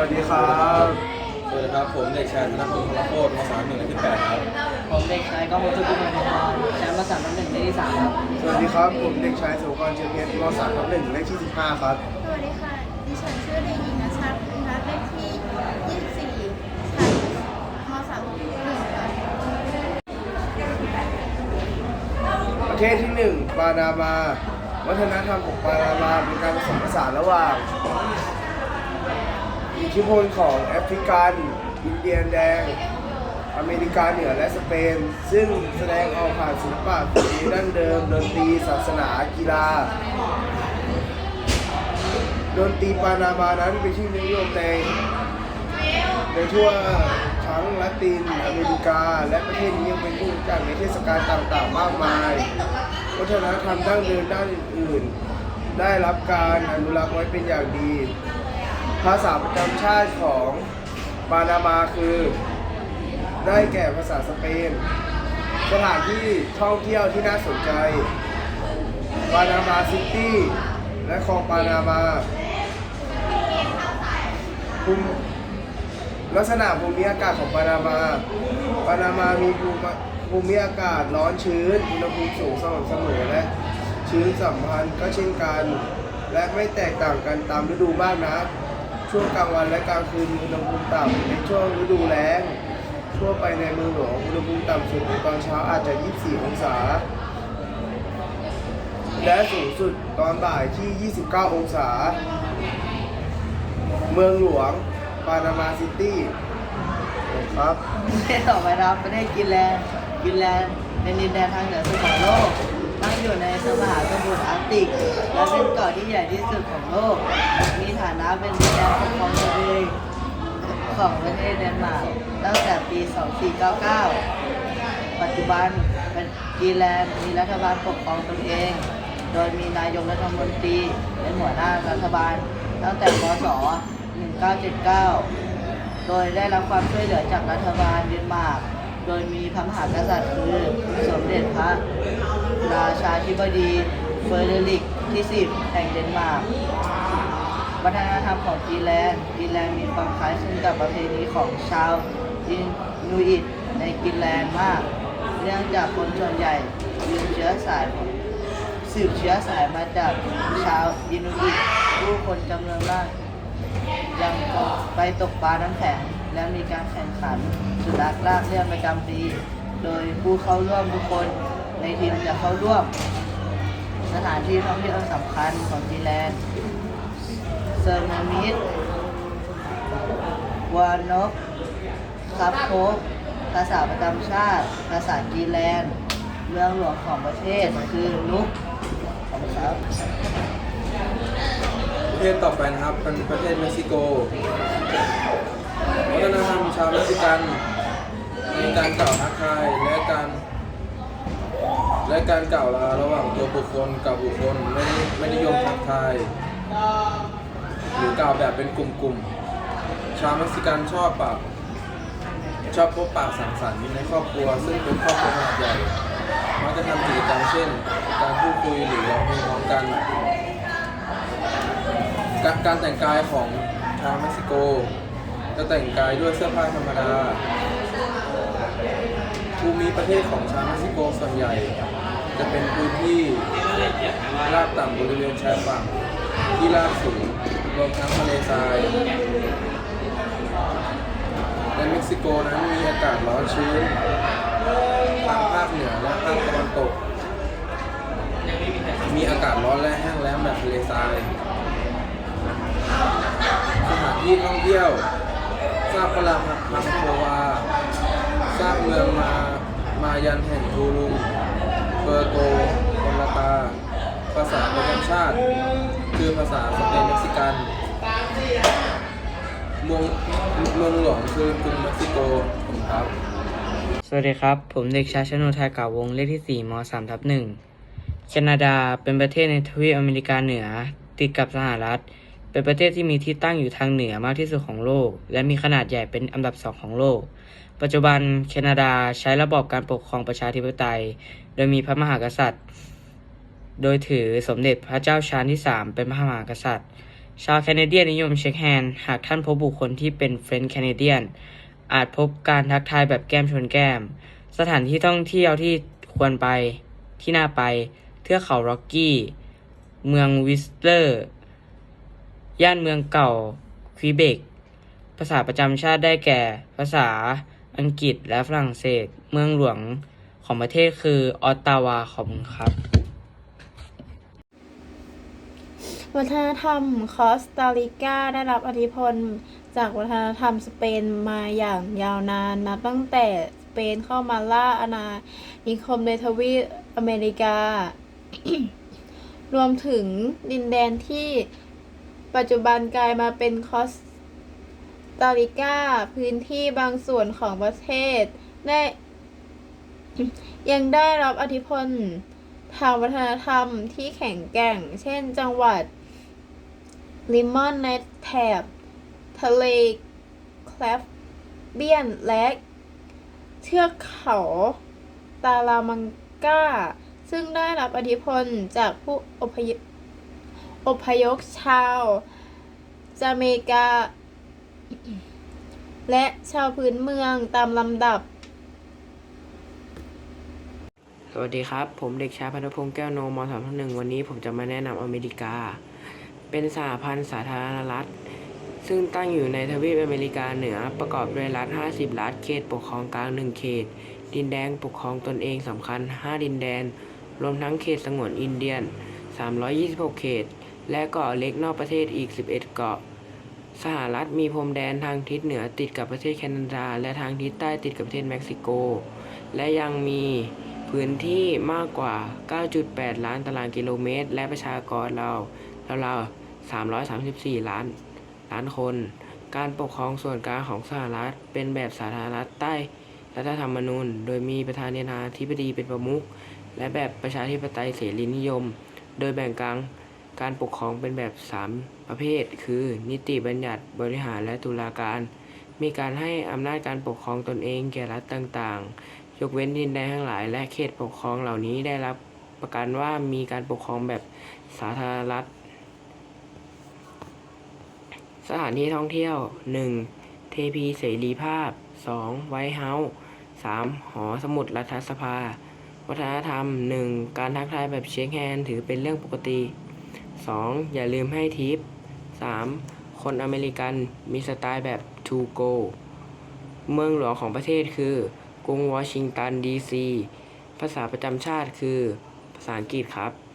วัสดีครับ สวัสดีครับ ผมเด็กชายธนพงศ์พลโคตรมสามหนึ่งที่แปดครับ ผมเด็กชายก้องวัตถุกุลพงศ์แชมป์มาสามนัดหนึ่งที่สามครับ สวัสดีครับ ผมเด็กชายสุกรเชียงเพชรมสามทับหนึ่งเลขที่สิบห้าครับ สวัสดีค่ะ ดิฉันชื่อเด็กหญิงนชัดนัดเลขที่24ชั้นม3หนึ่งค่ะประเทศที่หนึ่งปานามา วัฒนธรรมของปานามาเป็นการผสมผสานระหว่าง อิทธิพลของแอฟริกันอินเดียนแดง อเมริกาเหนือและสเปน ซึ่งแสดงออกผ่านศิลปะฝีดั้งเดิม ดนตรีศาสนากีฬาดนตรีปานามานั้นเป็นที่นิยมในในทั่วทั้งละตินอเมริกา และประเทศนี้ยังเป็นที่รู้จักในเทศกาลต่างๆ มากมาย วัฒนธรรมดั้งเดิมด้านอื่น ได้รับการอนุรักษ์ไว้เป็นอย่างดี ภาษาประจำชาติของปานามาคือ ได้แก่ภาษาสเปน สถานที่ท่องเที่ยวที่น่าสนใจ ปานามาซิตี้ และคลองปานามาภูมิลักษณะภูมิอากาศของปานามา ปานามามีภูมิภูมิอากาศร้อนชื้น อุณหภูมิสูงสม่ำเสมอและชื้นสัมพันธ์ก็เช่นกัน และไม่แตกต่างกันตามฤดูบ้างนะ ช่วงกลางวันและกลางคืนอุณหภูมิต่ำในช่วงฤดูแล้ง ทั่วไปในเมืองหลวงอุณหภูมิต่ำสุดในตอนเช้าอาจจะ 24 องศา และสูงสุดตอนบ่ายที่ 29 องศา เมืองหลวงปานามาซิตี้ครับประเทศต่อไปรับประเทศกินแลนด์กินแลนด์เป็นดินแดนทางเหนือสุดของโลก ตั้งอยู่ในสมหาสมุทรอาร์กติก และเป็นเกาะที่ใหญ่ที่สุดของโลก มีฐานะเป็นดินแดนปกครองตนเองของประเทศเดนมาร์กตั้งแต่ปี 2499 ปัจจุบันเป็นกินแลนด์มีรัฐบาลปกครองตนเอง โดยมีนายกรัฐมนตรีเป็นหัวหน้ารัฐบาล ตั้งแต่พศ 1979 โดยได้รับความช่วยเหลือจากรัฐบาลเดนมาร์ก โดยมีพระมหากษัตริย์คือสมเด็จพระ ราชาธิบดีเฟอร์เดริกที่ 10 แห่งเดนมาร์กวัฒนธรรมของกรีนแลนด์กรีนแลนด์มีความคล้ายคลึงกับประเพณีของชาวอินนูอิตในกรีนแลนด์มาก เนื่องจากคนส่วนใหญ่ยืนเชื้อสายสืบเชื้อสายมาจากชาวอินนูอิตผู้คนจำนวนมากยังคงไปตกปลาน้ำแข็งและมีการแข่งขันสุนัขลากเลื่อนประจำปี โดยผู้เข้าร่วมทุกคน ในทีมจะเข้าร่วม สถานที่ท่องเที่ยวสำคัญของกรีแลนด์เซอร์นามิดวานกคับโคกภาษาประจำชาติ ภาษากรีแลนด์ เมืองหลวงของประเทศคือนุกขอบคุณครับประเทศต่อไปนะครับเป็นประเทศเม็กซิโก วัฒนธรรมชาวเม็กซิกัน มีการกล่าวทักทายและการ และการกล่าวลาระหว่างตัวบุคคลกับบุคคลไม่ไม่นิยมทักทาย หรือกล่าวแบบเป็นกลุ่มๆ ชาวเม็กซิกันชอบปะชอบพบปะสังสรรค์ในครอบครัว ซึ่งเป็นครอบครัวขนาดใหญ่มักจะทำกิจกรรมเช่น การพูดคุยหรือร้องเพลงพร้อมกัน การการแต่งกายของชาวเม็กซิโก จะแต่งกายด้วยเสื้อผ้าธรรมดาภูมิประเทศของชาวเม็กซิโกส่วนใหญ่ จะเป็นพื้นที่ราบต่ำบริเวณชายฝั่งที่ราบสูงรวมทั้งทะเลทรายและเม็กซิโกนั้นมีอากาศร้อนชื้นทางภาคเหนือและภาคตะวันตก มีอากาศร้อนและแห้งแล้งแบบทะเลทรายสถานที่ท่องเที่ยวซาบปราพังโควาซาบเมืองมามายันแห่งทูรุง เปอร์โตโคลาตา ภาษาประจำชาติ คือภาษาสเปนเม็กซิกัน เมืองเมืองหลวงคือกรุงเม็กซิโกผมครับ สวัสดีครับ ผมเด็กชายชโนไทยกาวงเลขที่ 4ม3ทับ1แคนาดาเป็นประเทศในทวีปอเมริกาเหนือ ติดกับสหรัฐ เป็นประเทศที่มีที่ตั้งอยู่ทางเหนือมากที่สุดของโลก และมีขนาดใหญ่เป็นอันดับสองของโลก ปัจจุบันแคนาดาใช้ระบอบการปกครองประชาธิปไตย โดยมีพระมหากษัตริย์ โดยถือสมเด็จพระเจ้าชาญที่ 3 เป็นพระมหากษัตริย์ ชาวแคนาเดียนนิยมเช็คแฮนด์หากท่านพบบุคคลที่เป็นเฟรนด์แคนาเดียน อาจพบการทักทายแบบแก้มชนแก้ม สถานที่ท่องเที่ยวที่ควรไปที่น่าไป เทือกเขาร็อกกี้ เมืองวิสเลอร์ ย่านเมืองเก่าควิเบก ภาษาประจำชาติได้แก่ ภาษาอังกฤษและฝรั่งเศส เมืองหลวงของประเทศคือออตตาวาขอบคุณครับ วัฒนธรรมคอสตาริกาได้รับอิทธิพลจากวัฒนธรรมสเปนมาอย่างยาวนานนับตั้งแต่สเปนเข้ามาล่าอาณานิคมในทวีปอเมริกา รวมถึงดินแดนที่ ปัจจุบันกลายมาเป็นคอสตาริกาพื้นที่บางส่วนของประเทศ ได้ ยังได้รับอิทธิพลทางวัฒนธรรมที่แข็งแกร่ง เช่นจังหวัด ลิมอนในแถบ ทะเลแคลฟเบียนและเทือกเขาตารามังกาซึ่งได้รับอิทธิพลจากผู้อพยพ อพยพชาวจาเมกา และชาวพื้นเมืองตามลำดับ สวัสดีครับ ผมเด็กชายพันธพงศ์แก้วโนมสามหนึ่งวันนี้ผมจะมาแนะนำอเมริกา เป็นสหพันธ์สาธารณรัฐ ซึ่งตั้งอยู่ในทวีปอเมริกาเหนือประกอบด้วยรัฐ 50 รัฐเขตปกครองกลาง 1 เขต ดินแดนปกครองตนเองสำคัญ 5 ดินแดน รวมทั้งเขตสงวนอินเดียน 326 เขต และเกาะเล็กนอกประเทศอีก 11 เกาะ สหรัฐมีพรมแดนทางทิศเหนือติดกับประเทศแคนาดา และทางทิศใต้ติดกับประเทศเม็กซิโก และยังมีพื้นที่มากกว่า 9.8 ล้านตารางกิโลเมตร และประชากรเราเราวๆ334 ล้าน ล้านคน การปกครองส่วนกลางของสหรัฐเป็นแบบสาธารณรัฐใต้รัฐธรรมนูญ โดยมีประธานาธิบดีเป็นประมุข และแบบประชาธิปไตยเสรีนิยม โดยแบ่งกลาง การปกครองเป็นแบบ 3 ประเภท คือ นิติบัญญัติบริหารและตุลาการ มีการให้อำนาจการปกครองตนเองแก่รัฐต่างๆ ยกเว้นดินแดนทั้งหลาย และเขตปกครองเหล่านี้ได้รับประกันว่ามีการปกครองแบบสาธารณรัฐ สถานที่ท่องเที่ยว 1. เทพีเสรีภาพ 2. ไวท์เฮาส์ 3. หอสมุดรัฐสภา วัฒนธรรม 1. การทักทายแบบเช็คแฮนด์ถือเป็นเรื่องปกติ 2. อย่าลืมให้ทิป 3. คนอเมริกันมีสไตล์แบบ to go เมืองหลวงของประเทศคือกรุงวอชิงตันดีซี ภาษาประจำชาติคือ ภาษาอังกฤษครับ